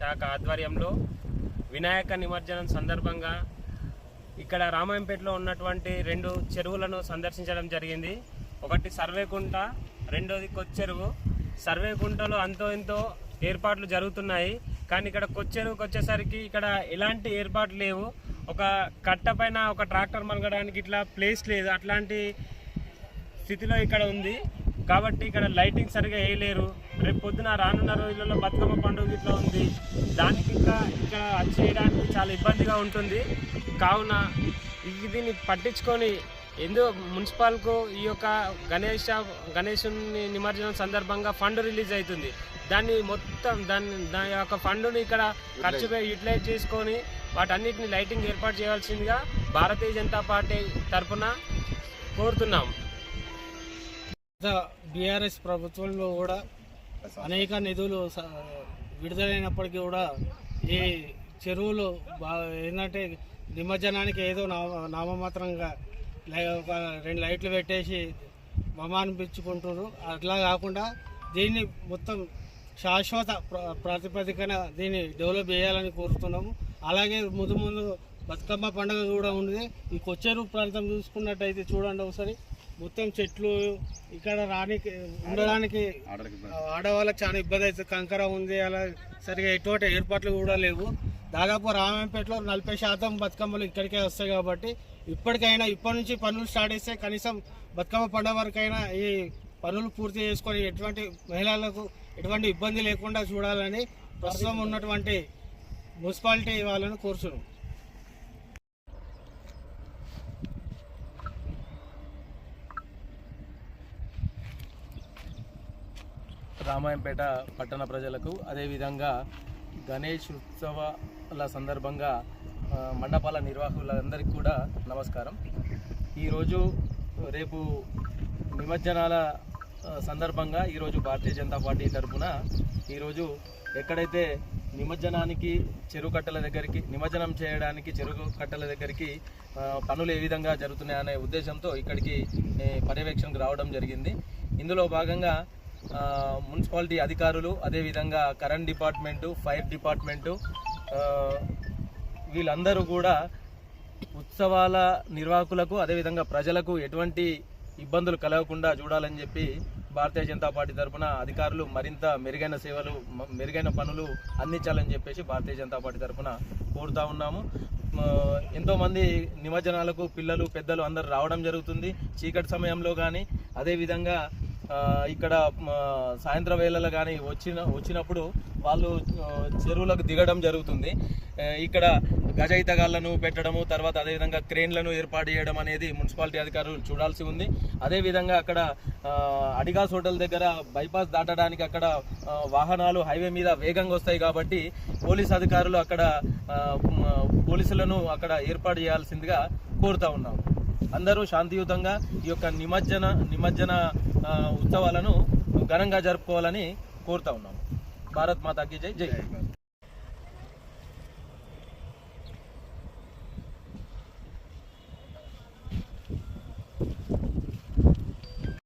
శాఖ ఆధ్వర్యంలో వినాయక నిమజ్జనం సందర్భంగా ఇక్కడ రామాయంపేటలో ఉన్నటువంటి రెండు చెరువులను సందర్శించడం జరిగింది. ఒకటి సర్వేకుంట రెండోది కొచ్చెరువు. సర్వేకుంటలో అంతో ఎంతో ఏర్పాట్లు జరుగుతున్నాయి. కానీ ఇక్కడ కొచ్చెరువుకి వచ్చేసరికి ఇక్కడ ఎలాంటి ఏర్పాట్లు లేవు. ఒక కట్ట పైన ఒక ట్రాక్టర్ మలగడానికి ఇట్లా ప్లేస్ లేదు. అట్లాంటి స్థితిలో ఇక్కడ ఉంది. కాబట్టి ఇక్కడ లైటింగ్ సరిగా వేయలేరు. రేపు పొద్దున రానున్న రోజులలో బతుకమ్మ పండుగ ఇట్లా ఉంది. దానికి ఇంకా ఇక్కడ చేయడానికి చాలా ఇబ్బందిగా ఉంటుంది. కావున ఇది దీన్ని పట్టించుకొని ఎందు మున్సిపాల్కు ఈ యొక్క గణేష గణేషుని నిమజ్జనం సందర్భంగా ఫండ్ రిలీజ్ అవుతుంది. దాన్ని మొత్తం దాన్ని దాని యొక్క ఫండ్ని ఇక్కడ ఖర్చుపై యూటిలైజ్ చేసుకొని వాటన్నిటిని లైటింగ్ ఏర్పాటు చేయాల్సిందిగా భారతీయ జనతా పార్టీ తరఫున కోరుతున్నాం. బీఆర్ఎస్ ప్రభుత్వంలో కూడా అనేక నిధులు స- విడుదలైనప్పటికీ కూడా ఈ చెరువులు ఏంటంటే నిమజ్జనానికి ఏదో నామ నామమాత్రంగా రెండు లైట్లు పెట్టేసి మమానిపించుకుంటున్నారు అట్లా కాకుండా దీన్ని మొత్తం శాశ్వత ప్ర- ప్రాతిపదికన దీన్ని డెవలప్ చేయాలని కోరుతున్నాము. అలాగే ముందు ముందు బతుకమ్మ పండుగ కూడా ఉంది. ఈ కొచ్చేరు ప్రాంతం చూసుకున్నట్టయితే చూడండి ఒకసారి. మొత్తం చెట్లు ఇక్కడ రానికి ఉండడానికి ఆడవాళ్ళకి చాలా ఇబ్బంది అవుతుంది కంకర ఉంది అలా సరిగా ఎటువంటి ఏర్పాట్లు కూడా లేవు. దాదాపు రామాయంపేటలో నలభై శాతం బతుకమ్మలు ఇక్కడికే వస్తాయి కాబట్టి ఇప్పటికైనా ఇప్పటి నుంచి పనులు స్టార్ట్ చేస్తే కనీసం బతుకమ్మ పండుగ వరకైనా ఈ పనులు పూర్తి చేసుకొని ఎటువంటి మహిళలకు ఎటువంటి ఇబ్బంది లేకుండా చూడాలని ప్రస్తుతం ఉన్నటువంటి మున్సిపాలిటీ వాళ్ళని కోరుచును రామాయంపేట పట్టణ ప్రజలకు అదేవిధంగా గణేష్ ఉత్సవాల సందర్భంగా మండపాల నిర్వాహకులందరికీ కూడా నమస్కారం. ఈరోజు రేపు నిమజ్జనాల సందర్భంగా ఈరోజు భారతీయ జనతా పార్టీ తరఫున ఈరోజు ఎక్కడైతే నిమజ్జనానికి చెరువు కట్టల దగ్గరికి నిమజ్జనం చేయడానికి చెరువు కట్టల దగ్గరికి పనులు ఏ విధంగా జరుగుతున్నాయనే ఉద్దేశంతో ఇక్కడికి పర్యవేక్షణకు రావడం జరిగింది. ఇందులో భాగంగా మున్సిపాలిటీ అధికారులు అదేవిధంగా కరెంట్ డిపార్ట్మెంటు ఫైర్ డిపార్ట్మెంటు వీళ్ళందరూ కూడా ఉత్సవాల నిర్వాహకులకు అదేవిధంగా ప్రజలకు ఎటువంటి ఇబ్బందులు కలగకుండా చూడాలని చెప్పి భారతీయ జనతా పార్టీ తరఫున అధికారులు మరింత మెరుగైన సేవలు మెరుగైన పనులు అందించాలని చెప్పేసి భారతీయ జనతా పార్టీ తరఫున కోరుతా ఉన్నాము. ఎంతోమంది నిమజ్జనాలకు పిల్లలు పెద్దలు అందరూ రావడం జరుగుతుంది. చీకటి సమయంలో కానీ అదేవిధంగా ఇక్కడ సాయంత్రం వేళలో కానీ వచ్చిన వచ్చినప్పుడు వాళ్ళు చెరువులకు దిగడం జరుగుతుంది. ఇక్కడ గజయితగాళ్ళను పెట్టడము తర్వాత అదేవిధంగా క్రేన్లను ఏర్పాటు చేయడం అనేది మున్సిపాలిటీ అధికారులు చూడాల్సి ఉంది. అదేవిధంగా అక్కడ అడిగాస్ హోటల్ దగ్గర బైపాస్ దాటడానికి అక్కడ వాహనాలు హైవే మీద వేగంగా వస్తాయి కాబట్టి పోలీస్ అధికారులు అక్కడ పోలీసులను అక్కడ ఏర్పాటు చేయాల్సిందిగా కోరుతా ఉన్నాము. అందరూ శాంతియుతంగా ఈ యొక్క నిమజ్జన నిమజ్జన ఉత్సవాలను ఘనంగా జరుపుకోవాలని కోరుతా ఉన్నాము. భారత్ మాతాకి జై జై.